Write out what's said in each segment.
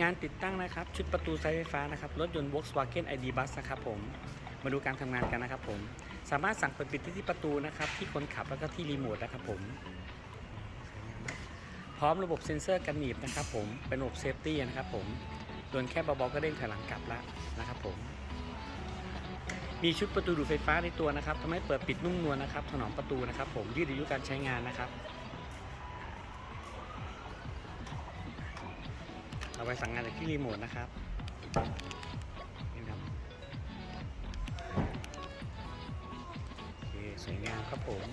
งานติดตั้งนะครับ ชุดประตูไซไฟฟ้านะครับ รถยนต์ Volkswagen ID Bus นะครับผม มาดูการทำงานกันนะครับผม สามารถสั่งเปิดปิดได้ที่ประตูนะครับ ที่คนขับแล้วก็ที่รีโมทนะครับผม พร้อมระบบเซ็นเซอร์กันหนีบนะครับผม เป็นระบบเซฟตี้นะครับผมโดนแค่เบาๆก็เด้งถอยหลังกลับแล้วนะครับผม มีชุดประตูดูดไฟฟ้าในตัวนะครับทำให้เปิดปิดนุ่มนวลนะครับ ถนอมประตูนะครับผม ยืดอายุการใช้งานนะครับ เอาไปสั่งงานจากที่รีโมทนะครับนี่ครับโอเคสวยงามครับผม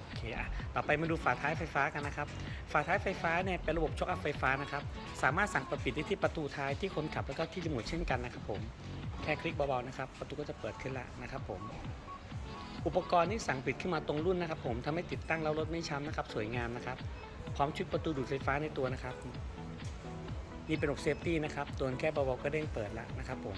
โอเคอะต่อไปมาดูฝาท้ายไฟฟ้ากันนะครับ ฝาท้ายไฟฟ้าเนี่ยเป็นระบบช็อคอัพไฟฟ้านะครับ สามารถสั่งเปิดปิดได้ที่ประตูท้ายที่คนขับแล้วก็ที่รีโมทเช่นกันนะครับผม แค่คลิกเบาๆนะครับ ประตูก็จะเปิดขึ้นแล้วนะครับผม อุปกรณ์ที่สั่งปิดขึ้นมาตรงรุ่นนะครับ ผมทำให้ติดตั้งแล้วรถไม่ช้ำนะครับ สวยงามนะครับ พร้อมชุดประตูดูดไฟฟ้าในตัวนะครับ นี่เป็นระบบเซฟตี้นะครับ ตัวแค่เบาๆก็เด้งเปิดแล้วนะครับ ผม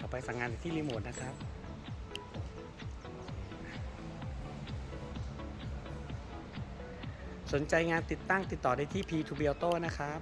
ต่อไปสั่งงานที่รีโมทนะครับสนใจงานติดตั้งติดต่อได้ที่ P2B Auto นะครับ